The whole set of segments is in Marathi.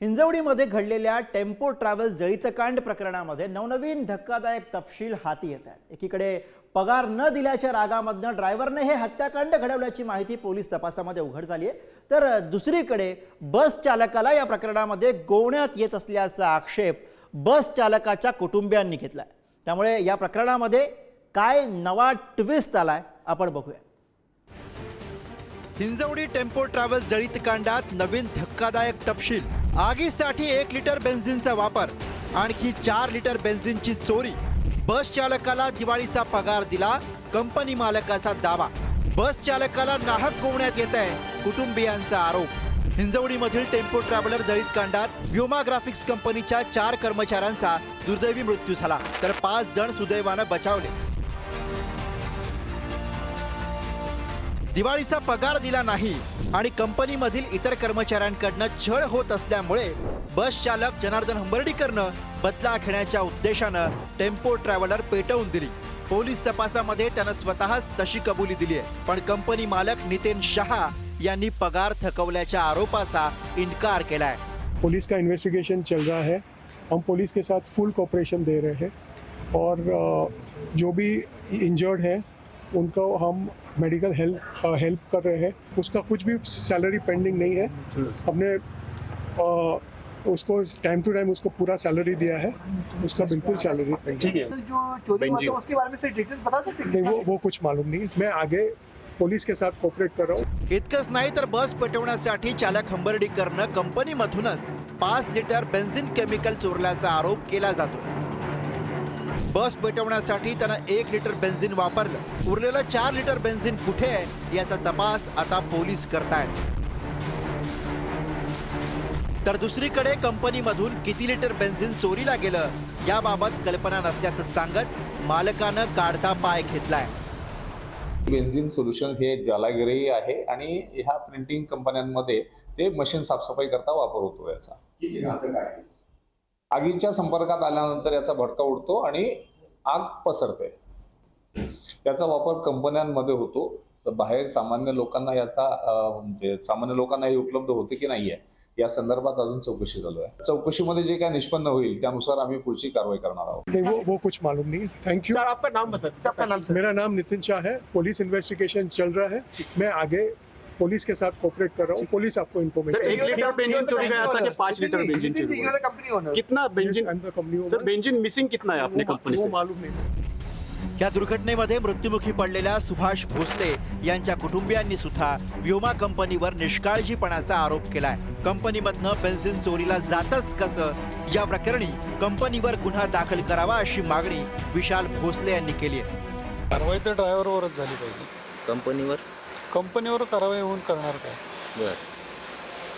हिंजवडीमध्ये घडलेल्या टेम्पो ट्रॅव्हल्स जळीचं कांड प्रकरणामध्ये नवनवीन धक्कादायक तपशील हाती येत आहेत. एकीकडे पगार न दिल्याच्या रागामधनं ड्रायव्हरने हे हत्याकांड घडवल्याची माहिती पोलीस तपासामध्ये उघड झाली आहे तर दुसरीकडे बस चालकाला या प्रकरणामध्ये गोवण्यात येत असल्याचा आक्षेप बस चालकाच्या कुटुंबियांनी घेतलाय. त्यामुळे या प्रकरणामध्ये काय नवा ट्विस्ट आलाय आपण बघूया. हिंजवडी टेम्पो ट्रॅव्हल्स जळीत कांडात नवीन धक्कादायक तपशील. आगीसाठी एक लिटर बेन्झिनचा वापर. आणखी चार लिटर बेन्झिनची चोरी. बस चालकाला दिवाळीचा पगार दिला कंपनी मालकाचा दावा. बस चालकाला नाहक गोवण्यात येत आहे कुटुंबियांचा आरोप. हिंजवडीमधील टेम्पो ट्रॅव्हलर जळीत कांडात व्योमा ग्राफिक्स कंपनीच्या चार कर्मचाऱ्यांचा दुर्दैवी मृत्यू झाला. तर पाच जण सुदैवानं बचावले. दिवाळीचा पगार दिला नाही आणि कंपनीमधील इतर कर्मचाऱ्यांकडनं छळ होत असल्यामुळे बस चालक जनार्दन हंबर्डीकरनं बदला घेण्याच्या उद्देशानं टेम्पो ट्रॅव्हलर पेटवून दिली. पोलीस तपासामध्ये त्यानं स्वतःच तशी कबुली दिली आहे. पण कंपनी मालक नितेन शहा यांनी पगार थकवल्याच्या आरोपाचा इन्कार केलाय. पुलिस का इन्वेस्टिगेशन चल रहा है? हम पुलिस के साथ फुल कोऑपरेशन दे रहे हैं और जो भी इंजर्ड है उनको हम मेडिकल हेल्प हेल्प कर रहे हैं। उसका कुछ भी सैलरी पेंडिंग नहीं है। हमने अ, उसको टाइम टू टाइम उसको पूरा सैलरी दिया है। उसका बिल्कुल सैलरी ठीक है। जो चोरी हुआ था उसके बारे में से डिटेल्स बता सकते हैं? नहीं वो वो कुछ मालूम नहीं। मैं आगे पुलिस के साथ कोऑपरेट कर रहा हूँ। इतकंच नाही तर बस पेटवण्यासाठी चालक हंबर्डीकरनं कंपनीमधूनच पाच लिटर बेन्झिन केमिकल चोरल्याचा आरोप केला जातो. बस पेटवण्यासाठी त्यानं एक लिटर बेन्झिन वापरलं. उरलेलं चार लिटर बेन्झिन कुठे आहे याचा तपास आता पोलीस करतायत. तर दुसरीकडे कंपनीमधून किती लिटर बेन्झिन चोरीला गेलं याबाबत कल्पना नसल्याचं सांगत मालकानं काढता पाय घेतलाय. बेन्झिन सोल्युशन हे जलागिरी आहे आणि ह्या प्रिंटिंग कंपन्यांमध्ये ते मशीन साफसफाई करता वापर होतो याचा. आगीच्या संपर्कात आल्यानंतर याचा भडका उडतो आणि आग पसरते. याचा वापर कंपन्यांमध्ये होतो. तर बाहेर सामान्य लोकांना याचा म्हणजे सामान्य लोकांना हे उपलब्ध होते की नाही आहे या संदर्भात अजून चौकशी चालू आहे. चौकशीमध्ये जे काय निष्पन्न होईल त्यानुसार आम्ही पुढची कारवाई करणार आहोत. वो वो कुछ मालूम नहीं. थैंक यू सर आपका नाम बता आपका नाम सर. मेरा नाम नितिन शाह है. पुलिस इन्वेस्टिगेशन चल रहा है. मैं आगे पुलिस के साथ कोऑपरेट कर रहा हूँ पुलिस आपको सर इन्फॉर्मेशन एक लीटर बेंजीन चोरी गया था कि पाँच लीटर बेंजीन चोरी हुआ कंपनी ओनर कितना benzene company sir benzene missing कितना है अपने कंपनी से? मालूम नहीं। या दुर्घटनेमध्ये मृत्युमुखी पडलेल्या सुभाष भोसले यांच्या कुटुंबियांनी सुद्धा व्योमा कंपनीवर निष्काळजीपणाचा आरोप केलाय. कंपनीमधनं बेन्झिन चोरीला जातच कसं? या प्रकरणी कंपनीवर गुन्हा दाखल करावा अशी मागणी विशाल भोसले यांनी केली आहे. कारवाई तर ड्रायव्हरवरच झाली पाहिजे. कंपनीवर? कंपनीवर कारवाई होऊन करणार काय? बर.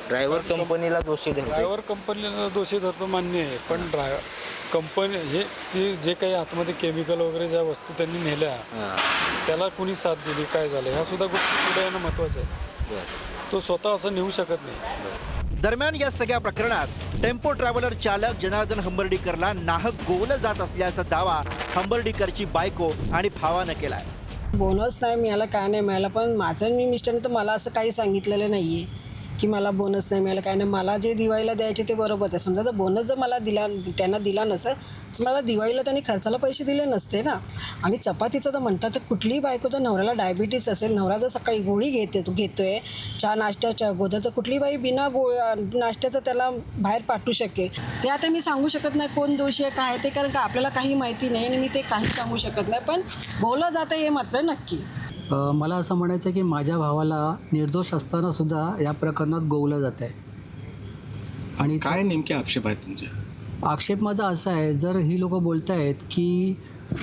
ड्रायव्हर कंपनीला दोषी धरतो ड्रायव्हर कंपनीला दोषी धरतो मान्य आहे पण ड्रायव्हर कंपनी हे ते जे काही आतमध्ये केमिकल वगैरे ज्या वस्तू त्यांनी नेल्या हां. त्याला कुणी साथ दिली काय झालं ह्या सुद्धा गोष्टी पुढे येणं महत्वाचं आहे. बर. तो स्वतः असं नेऊ शकत नाही. दरम्यान या सगळ्या प्रकरणात टेम्पो ट्रॅव्हलर चालक जनार्दन हंबर्डीकरला नाहक गोवलं जात असल्याचा दावा हंबर्डीकरची बायको आणि भावानं केलाय. बोनस नाही मिळाला काय नाही मिळालं पण माझं मी मिस्टरने तर मला असं काही सांगितलेलं नाही आहे की मला बोनस नाही मिळाला काय नाही. मला जे दिवाळीला द्यायचे ते बरोबर आहे. समजा तर बोनस जर मला दिला त्यांना दिला नसेल तर मला दिवाळीला त्यांनी खर्चाला पैसे दिले नसते ना. आणि चपातीचं तर म्हणतात तर कुठलीही बायको जर नवऱ्याला डायबिटीस असेल नवरा जर सकाळी गोळी घेते घेतो घेतोय चहा नाश्त्याच्या अगोदर तर कुठली बाई बिना गो नाश्त्याचं त्याला बाहेर पाठवू शकेल. ते आता मी सांगू शकत नाही कोण दोषी आहे काय ते कारण का आपल्याला काही माहिती नाही आणि मी ते काही सांगू शकत नाही. पण बोललं जातं हे मात्र नक्की. मला असं म्हणायचं आहे की माझ्या भावाला निर्दोष असताना सुद्धा या प्रकरणात गोवलं जात आहे आणि काय नेमके आक्षेप आहेत तुमचे? आक्षेप माझा असा आहे जर ही लोक बोलत आहेत की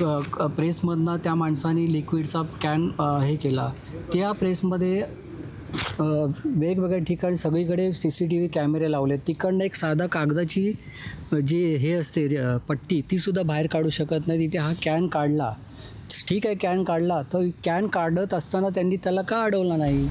प्रेसमधनं त्या माणसाने लिक्विडचा कॅन हे केला त्या प्रेसमध्ये वेगवेगळ्या ठिकाणी सगळीकडे सी सी टी व्ही कॅमेरे लावले तिकडनं एक साधा कागदाची जी हे असते पट्टी तीसुद्धा बाहेर काढू शकत नाही. तिथे हा कॅन काढला. ठीक आहे कॅन काढला. तर कॅन काढत असताना त्यांनी त्याला का अडवलं नाही?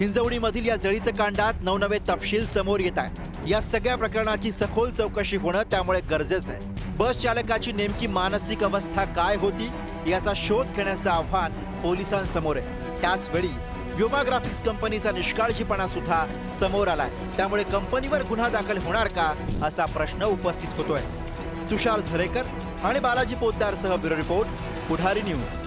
हिंजवडीमधील या जळीत कांडात नवनवे तपशील समोर येत आहेत. या सगळ्या प्रकरणाची सखोल चौकशी होणं त्यामुळे गरजेचं आहे. बस चालकाची नेमकी मानसिक अवस्था काय होती याचा शोध घेण्याचं आव्हान पोलिसांसमोर आहे. त्याचवेळी युमा ग्राफिक्स कंपनीचा निष्काळजीपणा सुद्धा समोर आलाय. त्यामुळे कंपनीवर गुन्हा दाखल होणार का असा प्रश्न उपस्थित होतोय. तुषार झरेकर आणि बालाजी पोद्दारसह ब्युरो रिपोर्ट पुढारी न्यूज.